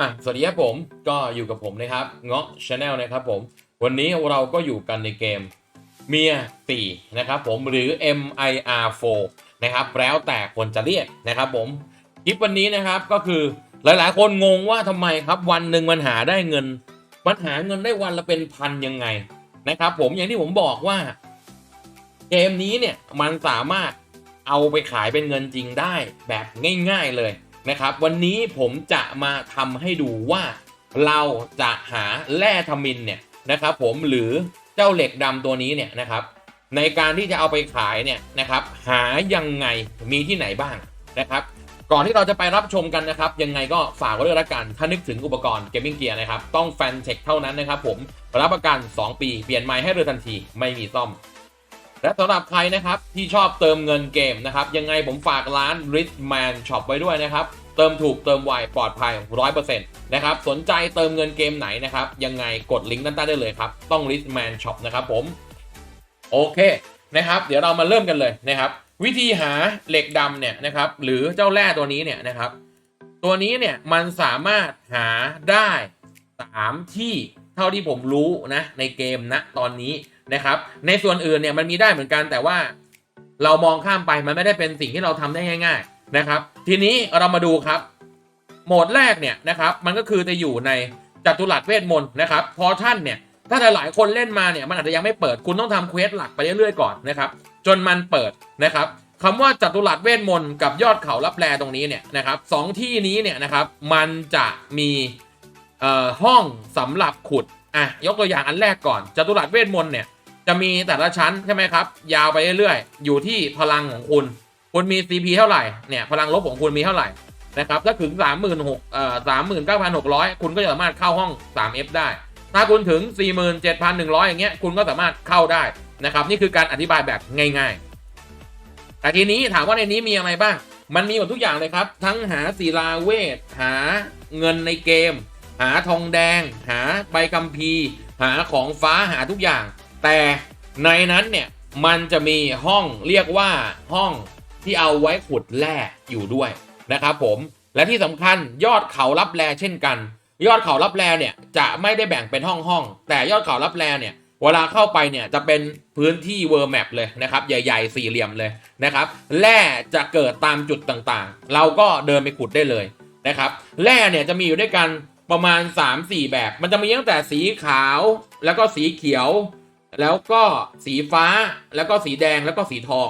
อะสวัสดีครับผมก็อยู่กับผมนะครับเงาะชาแนลนะครับผมวันนี้เราก็อยู่กันในเกมเมียตีนะครับผมหรือ MIR4 นะครับแล้วแต่คนจะเรียกนะครับผม ลิปวันนี้นะครับก็คือหลายๆ คนงงว่าทำไมครับวันหนึ่งมันหาได้เงิน มันหาเงินได้วันละเป็นพันยังไงนะครับ ผมอย่างที่ผมบอกว่า เกมนี้เนี่ยมันสามารถเอาไปขายเป็นเงินจริงได้แบบง่าย ๆเลยนะครับ วันนี้ผมจะมาทำให้ดูว่าเราจะหาแร่ทมินเนี่ยนะครับ ผมหรือเจ้าเหล็กดำตัวนี้เนี่ยนะครับ ในการที่จะเอาไปขายเนี่ยนะครับ หายังไงมีที่ไหนบ้างนะครับ ก่อนที่เราจะไปรับชมกันนะครับ ยังไงก็ฝากไว้ด้วยละกัน ถ้านึกถึงอุปกรณ์เกมมิ่งเกียร์นะครับ ต้องแฟนเช็คเท่านั้นนะครับผมรับประกัน 2 ปี เปลี่ยนไม้ให้เรือทันทีไม่มีซ่อม และสำหรับใครนะครับที่ชอบเติมเงินเกมนะครับ ยังไงผมฝากร้าน Richman Shop ไว้ด้วยนะครับ เติมถูกเติมไวปลอดภัย 100%นะครับสนใจเติมเงินเกมไหนนะครับ ยังไงกดลิงก์ด้านใต้ได้เลยครับต้อง Richman Shop นะครับผมโอเคนะครับ เดี๋ยวเรามาเริ่มกันเลยนะครับ วิธีหาเหล็กดำเนี่ยนะครับ หรือเจ้าแร่ตัวนี้เนี่ยนะครับ ตัวนี้เนี่ยมันสามารถหาได้3ที่เท่าที่ผมรู้นะในเกมนะตอนนี้นะครับ ในส่วนอื่นเนี่ยมันมีได้เหมือนกันแต่ว่า เรามองข้ามไปมันไม่ได้เป็นสิ่งที่เราทำได้ง่าย ๆนะครับ ทีนี้เรามาดูครับ โหมดแรกเนี่ยนะครับ มันก็คือจะอยู่ในจัตุรัสเวทมนต์นะครับพอท่านเนี่ย ถ้าหลายๆคนเล่นมาเนี่ยมันอาจจะยังไม่เปิดคุณต้องทำเควสหลักไปเรื่อยๆก่อนนะครับจนมันเปิดนะครับคำว่าจัตุรัสเวทมนต์กับยอดเขารับแลตรงนี้เนี่ยนะครับสองที่นี้เนี่ยนะครับมันจะมีเอ่อห้องสำหรับขุดอะยกตัวอย่างอันแรกก่อนจัตุรัสเวทมนต์เนี่ยจะมีแต่ละชั้นใช่ไหมครับ ยาวไปเรื่อยๆ อยู่ที่พลังของคุณ คุณมี CP เท่าไหร่เนี่ยพลังลบของคุณมีเท่าไหร่นะครับถ้าถึง 3 6 0 0 0เอ่อ39,600คุณก็จะสามารถเข้าห้อง 3F ได้ ถ้าคุณถึง 47,100 อย่างเงี้ยคุณก็สามารถเข้าได้นะครับนี่คือการอธิบายแบบง่ายๆแต่ทีนี้ถามว่าในนี้มีอะไรบ้าง มันมีหมดทุกอย่างเลยครับ ทั้งหาศิลาเวทหาเงินในเกม หาทองแดง หาใบกัมพีหาของฟ้าหาทุกอย่าง แต่ในนั้นเนี่ยมันจะมีห้องเรียกว่าห้องที่เอาไว้ขุดแร่อยู่ด้วยนะครับผมและที่สำคัญยอดเขารับแลเช่นกัน ยอดเขารับแลเนี่ยจะไม่ได้แบ่งเป็นห้องห้องแต่ยอดเขารับแลเนี่ยเวลาเข้าไปเนี่ยจะเป็นพื้นที่เวอร์แมปเลยนะครับใหญ่ๆสี่เหลี่ยมเลยนะครับแร่จะเกิดตามจุดต่างๆ เราก็เดินไปขุดได้เลยนะครับแร่เนี่ยจะมีอยู่ด้วยกันประมาณ 3-4 แบบ มันจะมีตั้งแต่สีขาวแล้วก็สีเขียว แล้วก็สีฟ้าแล้วก็สีแดงแล้วก็สีทอง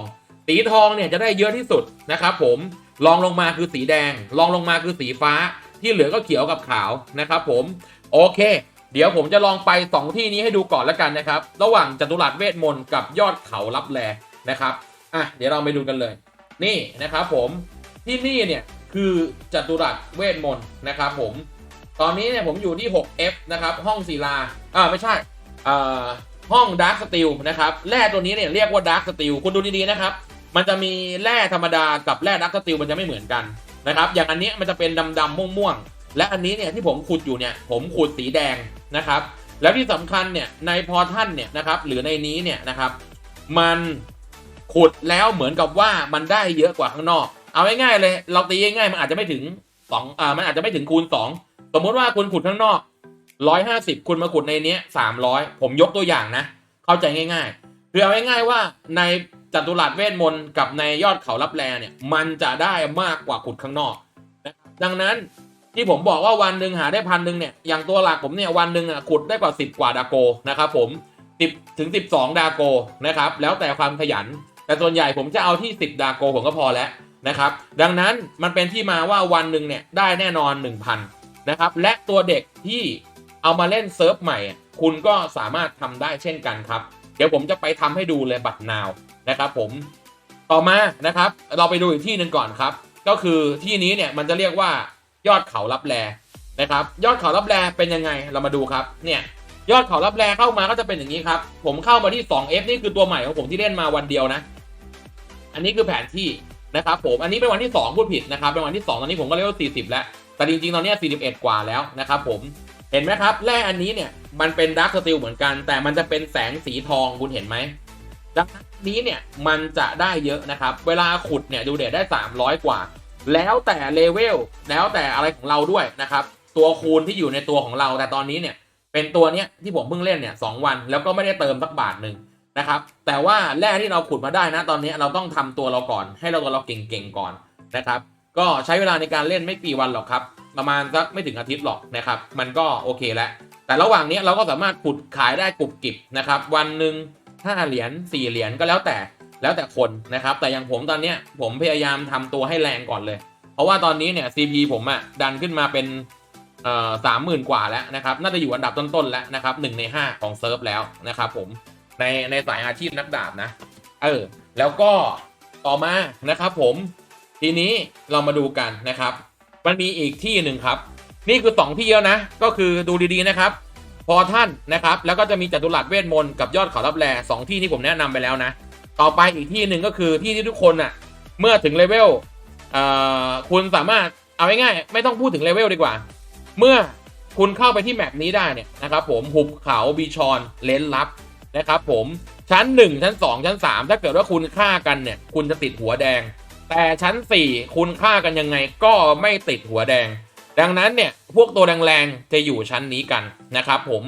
สีทองเนี่ยจะได้เยอะที่สุดนะครับผมรองลงมาคือสีแดงรองลงมาคือสีฟ้า ที่เหลือก็เขียวกับขาวนะครับผมโอเค เดี๋ยวผมจะลองไป 2 ที่นี้ให้ดูก่อนแล้วกันนะครับ ระหว่างจัตุรัสเวทมนต์กับยอดเขาลับแลนะครับอะเดี๋ยวเราไปดูกันเลย นี่นะครับผมที่นี่เนี่ยคือจัตุรัสเวทมนต์นะครับผมตอนนี้เนี่ยผมอยู่ที่ 6F นะครับห้องศิลาอ่าไม่ใช่อ่าห้องดาร์ s สติลนะครับแร่ตัวนี้เนี่ยเรียกว่าดาร์ s สติลคุณดูดีๆนะครับ มันจะมีแร่ธรรมดากับแร่ดาร์ s สติลมันจะไม่เหมือนกัน นะครับ อย่างอันนี้มันจะเป็นดำๆม่วงๆ และอันนี้เนี่ยที่ผมขุดอยู่เนี่ยผมขุดสีแดงนะครับ แล้วที่สำคัญเนี่ยในพอท่านเนี่ยนะครับหรือในนี้เนี่ยนะครับมันขุดแล้วเหมือนกับว่ามันได้เยอะกว่าข้างนอก เอาง่ายๆเลย เราตีง่ายๆมันอาจจะไม่ถึงสองอ่ามันอาจจะไม่ถึงคูณสองสมมติว่าคุณขุดข้างนอกร้อยห้าสิบคุณมาขุดในนี้ยสามร้อยผมยกตัวอย่างนะ เข้าใจง่าย ๆ คือเอาง่ายๆว่าใน จัตุรัสเวทมนต์กับในยอดเขารับแลเนี่ยมันจะได้มากกว่าขุดข้างนอกนะครับดังนั้นที่ผมบอกว่าวันหนึ่งหาได้พันหนึ่งเนี่ยอย่างตัวหลักผมเนี่ยวันหนึ่งอะขุดได้กว่า 10 กว่าดาโกนะครับผม10ถึง 12 ดาโกนะครับแล้วแต่ความขยัน แต่ส่วนใหญ่ผมจะเอาที่ 10 ดาโกผมก็พอแล้วนะครับดังนั้นมันเป็นที่มาว่าวันหนึ่งเนี่ยได้แน่นอน 1,000นะครับและตัวเด็กที่เอามาเล่นเซิร์ฟใหม่ คุณก็สามารถทำได้เช่นกันครับ เดี๋ยวผมจะไปทำให้ดูเลยบัตรนาว นะครับผมต่อมานะครับ เราไปดูอีกที่หนึ่งก่อนครับ ก็คือที่นี้เนี่ยมันจะเรียกว่ายอดเขารับแลนะครับ ยอดเขารับแลเป็นยังไงเรามาดูครับเนี่ยยอดเขารับแลเข้ามาก็จะเป็นอย่างนี้ครับ ผมเข้ามาที่ 2F นี่คือตัวใหม่ของผมที่เล่นมาวันเดียวนะ อันนี้คือแผนที่นะครับผมอันนี้เป็นวันที่ 2 พูดผิดนะครับเป็นวันที่ 2 ตอนนี้ผมก็เรียกว่า40 แล้ว แต่จริงๆ ตอนนี้41 กว่าแล้วนะครับผมเห็นไหมครับแร่อันนี้เนี่ยมันเป็นดักสติลเหมือนกัน แต่มันจะเป็นแสงสีทองคุณเห็นไหม ดังนั้นนี้เนี่ยมันจะได้เยอะนะครับ เวลาขุดเนี่ยดูเดทได้ 300 กว่า แล้วแต่เลเวลแล้วแต่อะไรของเราด้วยนะครับ ตัวคูณที่อยู่ในตัวของเราแต่ตอนนี้เนี่ยเป็นตัวเนี้ยที่ผมเพิ่งเล่นเนี่ยสวันแล้วก็ไม่ได้เติมสักบาทหนึ่งนะครับแต่ว่าแร่ที่เราขุดมาได้นะตอนนี้เราต้องทำตัวเราก่อน ให้เราตัวเราเก่งๆก่อนนะครับ ก็ใช้เวลาในการเล่นไม่กี่วันหรอกครับ ประมาณสักไม่ถึงอาทิตย์หรอกนะครับ มันก็โอเคแล้วแต่ระหว่างนี้เราก็สามารถขุดขายได้กรุบกิบนะครับ วันหนึ่ง ห้าเหรียญสี่เหรียญก็แล้วแต่แล้วแต่คนนะครับ แต่อย่างผมตอนเนี้ยผมพยายามทำตัวให้แรงก่อนเลย เพราะว่าตอนนี้เนี่ย CP ผมอะดันขึ้นมาเป็นสามหมื่นกว่าแล้วนะครับ น่าจะอยู่อันดับต้นๆแล้วนะครับหนึ่งในห้าของเซิร์ฟแล้วนะครับผมในในสายอาชีพนักดาบนะ เออ แล้วก็ต่อมานะครับผม ทีนี้เรามาดูกันนะครับ มันมีอีกที่หนึ่งครับ นี่คือ 2 ที่แล้วนะ ก็คือดูดีๆนะครับ อท่านนะครับ แล้วก็จะมีจัตุรัสเวทมนต์กับยอดเขารับแลสองที่ที่ผมแนะนำไปแล้วนะ ต่อไปอีกที่หนึ่งก็คือที่ที่ทุกคนอะ เมื่อถึงเลเวลเอ่อคุณสามารถเอาง่ายๆไม่ต้องพูดถึงเลเวลดีกว่า เมื่อคุณเข้าไปที่แมปนี้ได้เนี่ยนะครับผมหุบเขาบีชอนเลนลับนะครับผมชั้น 1 ชั้น 2 ชั้น 3 ถ้าเกิดว่าคุณฆ่ากันเนี่ย คุณจะติดหัวแดง แต่ชั้น 4 คุณฆ่ากันยังไงก็ไม่ติดหัวแดง ดังนั้นเนี่ยพวกตัวแรงๆจะอยู่ชั้นนี้กันนะครับผม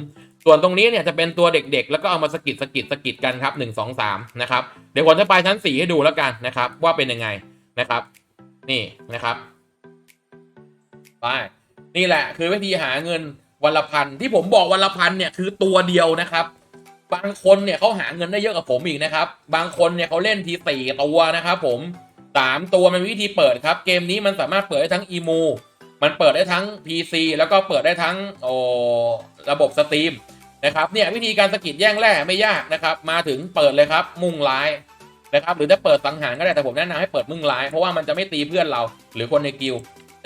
ส่วนตรงนี้เนี่ยจะเป็นตัวเด็กๆ แล้วก็เอามาสกิดสกิดสกิดกันครับ1 2 3นะครับเดี๋ยวผมจะไปชั้น 4 ให้ดูแล้วกันนะครับ ว่าเป็นยังไงนะครับ นี่นะครับไปนี่แหละคือวิธีหาเงินวันละพันที่ผมบอกวันละพันเนี่ยคือตัวเดียวนะครับ บางคนเนี่ยเขาหาเงินได้เยอะกว่าผมอีกนะครับ บางคนเนี่ยเขาเล่นทีสี่ตัวนะครับ ผมสามตัวมันวิธีเปิดครับ เกมนี้มันสามารถเปิดได้ทั้งอีมู มันเปิดได้ทั้ง PC แล้วก็เปิดได้ทั้งโอระบบสตรีมนะครับเนี่ยวิธีการสกิดแย่งแร่ไม่ยากนะครับ มาถึงเปิดเลยครับมุ่งร้ายนะครับหรือจะเปิดสังหารก็ได้แต่ผมแนะนำให้เปิดมุ่งร้ายเพราะว่ามันจะไม่ตีเพื่อนเราหรือคนในกิล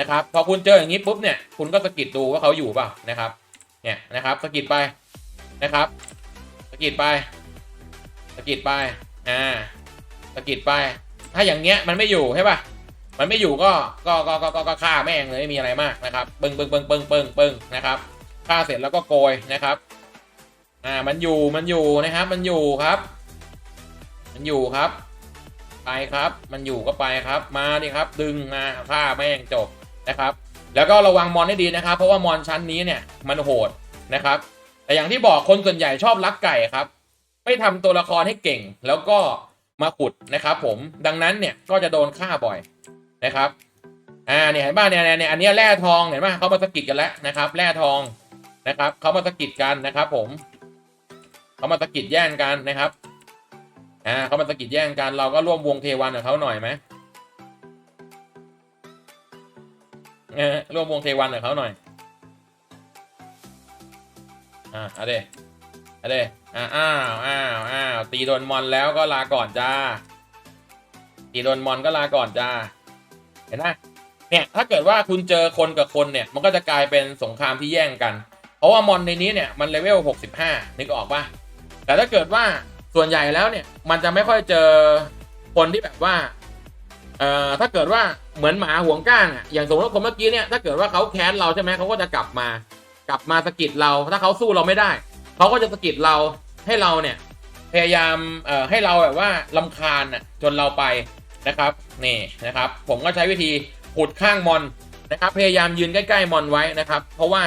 นะครับพอคุณเจออย่างนี้ปุ๊บเนี่ยคุณก็สกิดดูว่าเขาอยู่เปล่านะครับเนี่ยนะครับสกิดไปนะครับสกิดไปสกิดไปอ่าสกิดไป ถ้าอย่างเงี้ยมันไม่อยู่ใช่ป่ะ มันไม่อยู่ก็ก็ก็ก็ก็ฆ่าแม่งเลยไม่มีอะไรมากนะครับปึ้งปึ้งปึ้งปึ้งปึ้งปึ้งนะครับฆ่าเสร็จแล้วก็โกยนะครับอ่ามันอยู่มันอยู่นะครับ มันอยู่ครับ มันอยู่ครับ ไปครับ มันอยู่ก็ไปครับ มาดิครับ ดึงมาฆ่าแม่งจบนะครับ แล้วก็ระวังมอนให้ดีนะครับ เพราะว่ามอนชั้นนี้เนี่ยมันโหดนะครับ แต่อย่างที่บอกคนส่วนใหญ่ชอบลักไก่ครับ ไม่ทำตัวละครให้เก่งแล้วก็มาขุดนะครับ ผมดังนั้นเนี่ยก็จะโดนฆ่าบ่อย นะครับอ่าเนี่ยเห็นป่ะเนี่ยเนี่ยเนี่ยอันนี้แร่ทองเห็นป่ะเขามาสกิดกันแล้วนะครับแร่ทองนะครับเขามาสกิดกันนะครับผมเขามาสกิดแย่งกันนะครับอ่าเขามาสกิดแย่งกันเราก็ร่วมวงเทวันกับเขาหน่อยไหมร่วมวงเทวันกับเขาหน่อยอ่าเอาเดเอาเดอ่าอ้าวอ้าวอ้าวตีโดนมอนแล้วก็ลาก่อนจ้าตีโดนมอนก็ลาก่อนจ้า เห็นไหมเนี่ยถ้าเกิดว่าคุณเจอคนกับคนเนี่ยมันก็จะกลายเป็นสงครามที่แย่งกัน เพราะว่ามอนในนี้เนี่ยมันเลเวล 65 นึกออกปะแต่ถ้าเกิดว่าส่วนใหญ่แล้วเนี่ยมันจะไม่ค่อยเจอคนที่แบบว่าเอ่อถ้าเกิดว่าเหมือนหมาห่วงก้างอะอย่างสมมติคนเมื่อกี้เนี่ยถ้าเกิดว่าเขาแค้นเราใช่ไหมเขาก็จะกลับมา กลับมาสกิดเรา ถ้าเขาสู้เราไม่ได้เขาก็จะสกิดเราให้เราเนี่ยพยายามเอ่อให้เราแบบว่าลำคาญน่ะจนเราไป นะครับนี่นะครับ ผมก็ใช้วิธีขุดข้างมอนนะครับ พยายามยืนใกล้ๆมอนไว้นะครับ เพราะว่า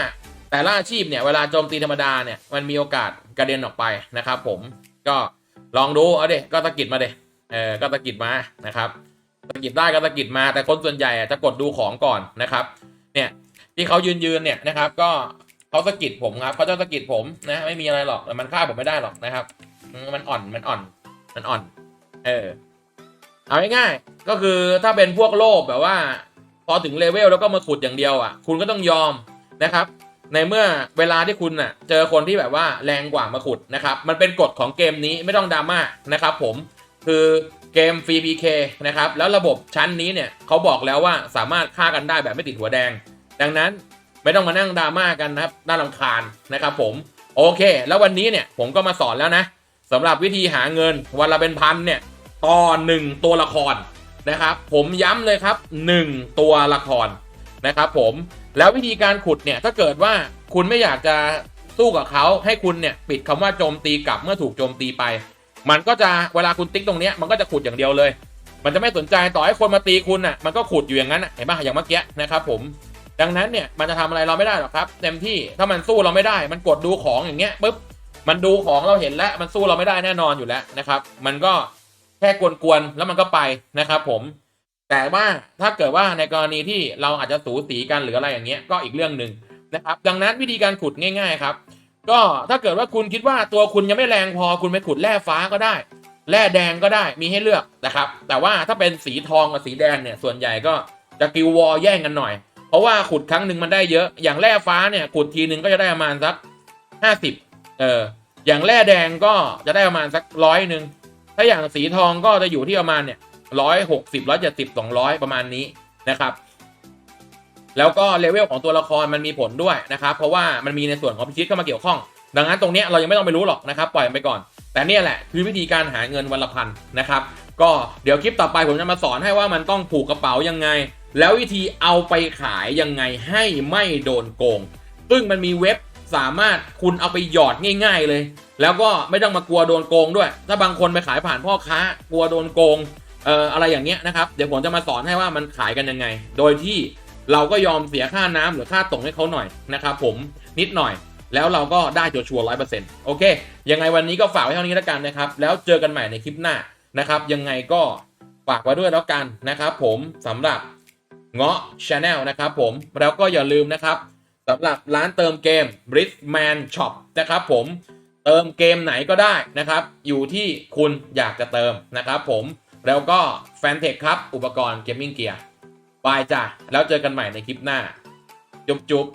แต่ละอาชีพเนี่ยเวลาโจมตีธรรมดาเนี่ยมันมีโอกาสกระเด็นออกไปนะครับ ผมก็ลองดูเอาเด็ก็ตะกิดมาเด็เออก็ตะกิดมานะครับตะกิดได้ก็ตะกิดมา แต่คนส่วนใหญ่จะกดดูของก่อนนะครับ เนี่ยที่เขายืนยืนเนี่ยนะครับ ก็เขาสะกิดผมครับเขาจะสะกิดผมนะไม่มีอะไรหรอกมันฆ่าผมไม่ได้หรอกนะครับ มันอ่อนมันอ่อนมันอ่อน เออ เอาง่ายๆก็คือถ้าเป็นพวกโลภแบบว่า พอถึงเลเวลแล้วก็มาขุดอย่างเดียวอะ คุณก็ต้องยอมนะครับ ในเมื่อเวลาที่คุณน่ะ เจอคนที่แบบว่าแรงกว่ามาขุดนะครับ มันเป็นกฎของเกมนี้ไม่ต้องดราม่านะครับ ผมคือเกมฟรี PK นะครับ แล้วระบบชั้นนี้เนี่ยเขาบอกแล้วว่าสามารถฆ่ากันได้แบบไม่ติดหัวแดง ดังนั้นไม่ต้องมานั่งดราม่ากันนะครับน่ารำคาญนะครับ ผมโอเค แล้ววันนี้เนี่ยผมก็มาสอนแล้วนะสำหรับวิธีหาเงินวันละเป็นพันเนี่ย ต่อหนึ่งตัวละครนะครับ ผมย้ำเลยครับ 1 ตัวละครนะครับผมแล้ววิธีการขุดเนี่ยถ้าเกิดว่าคุณไม่อยากจะสู้กับเขาให้คุณเนี่ยปิดคำว่าโจมตีกลับเมื่อถูกโจมตีไป มันก็จะเวลาคุณติ๊กตรงเนี้ยมันก็จะขุดอย่างเดียวเลย มันจะไม่สนใจต่อให้คนมาตีคุณอะมันก็ขุดอยู่อย่างนั้นเห็นปะอย่างเมื่อกี้นะครับผมดังนั้นเนี่ยมันจะทำอะไรเราไม่ได้หรอกครับเต็มที่ถ้ามันสู้เราไม่ได้ มันกดดูของอย่างเงี้ยปุ๊บมันดูของเราเห็นแล้วมันสู้เราไม่ได้แน่นอนอยู่แล้วนะครับ มันก็ แค่กวนๆแล้วมันก็ไปนะครับผม แต่ว่าถ้าเกิดว่าในกรณีที่เราอาจจะสูสีกันหรืออะไรอย่างเงี้ยก็อีกเรื่องหนึ่งนะครับ ดังนั้นวิธีการขุดง่าย ๆ ครับ ก็ถ้าเกิดว่าคุณคิดว่าตัวคุณยังไม่แรงพอคุณไปขุดแร่ฟ้าก็ได้ แร่แดงก็ได้มีให้เลือกนะครับ แต่ว่าถ้าเป็นสีทองกับสีแดงเนี่ยส่วนใหญ่ก็จะกิววอลแย่งกันหน่อย เพราะว่าขุดครั้งหนึ่งมันได้เยอะ อย่างแร่ฟ้าเนี่ยขุดทีหนึ่งก็จะได้ประมาณสักห้าสิบเอออย่างแร่แดงก็จะได้ประมาณสักร้อยหนึ่ง ถ้าอย่างสีทองก็จะอยู่ที่ประมาณเนี่ยร้อยหกสิบร้อยเจ็ดสิบสองร้อยประมาณนี้นะครับ แล้วก็เลเวลของตัวละครมันมีผลด้วยนะครับ เพราะว่ามันมีในส่วนของพิชิตเข้ามาเกี่ยวข้อง ดังนั้นตรงนี้เรายังไม่ต้องไปรู้หรอกนะครับ ปล่อยมันไปก่อน แต่เนี่ยแหละคือวิธีการหาเงินวันละพันนะครับ ก็เดี๋ยวคลิปต่อไปผมจะมาสอนให้ว่ามันต้องผูกกระเป๋ายังไง แล้ววิธีเอาไปขายยังไงให้ไม่โดนโกง ซึ่งมันมีเว็บสามารถคุณเอาไปหยอดง่าย ๆ เลย แล้วก็ไม่ต้องมากลัวโดนโกงด้วย ถ้าบางคนไปขายผ่านพ่อค้ากลัวโดนโกงเอ่ออะไรอย่างเงี้ยนะครับ เดี๋ยวผมจะมาสอนให้ว่ามันขายกันยังไง โดยที่เราก็ยอมเสียค่าน้ำหรือค่าส่งให้เขาหน่อยนะครับผมนิดหน่อย แล้วเราก็ได้ชัวร์ร้อยเปอร์เซ็นต์โอเค ยังไงวันนี้ก็ฝากไว้เท่านี้แล้วกันนะครับ แล้วเจอกันใหม่ในคลิปหน้านะครับ ยังไงก็ฝากไว้ด้วยแล้วกันนะครับผมสำหรับเงาะ Channel นะครับผมแล้วก็อย่าลืมนะครับสำหรับร้านเติมเกม Bridgeman Shop นะครับผม เติมเกมไหนก็ได้นะครับ อยู่ที่คุณอยากจะเติมนะครับผมแล้วก็แฟนเทคครับ อุปกรณ์เกมมิ่งเกียร์บายจ้ะแล้วเจอกันใหม่ในคลิปหน้า จุ๊บจุ๊บ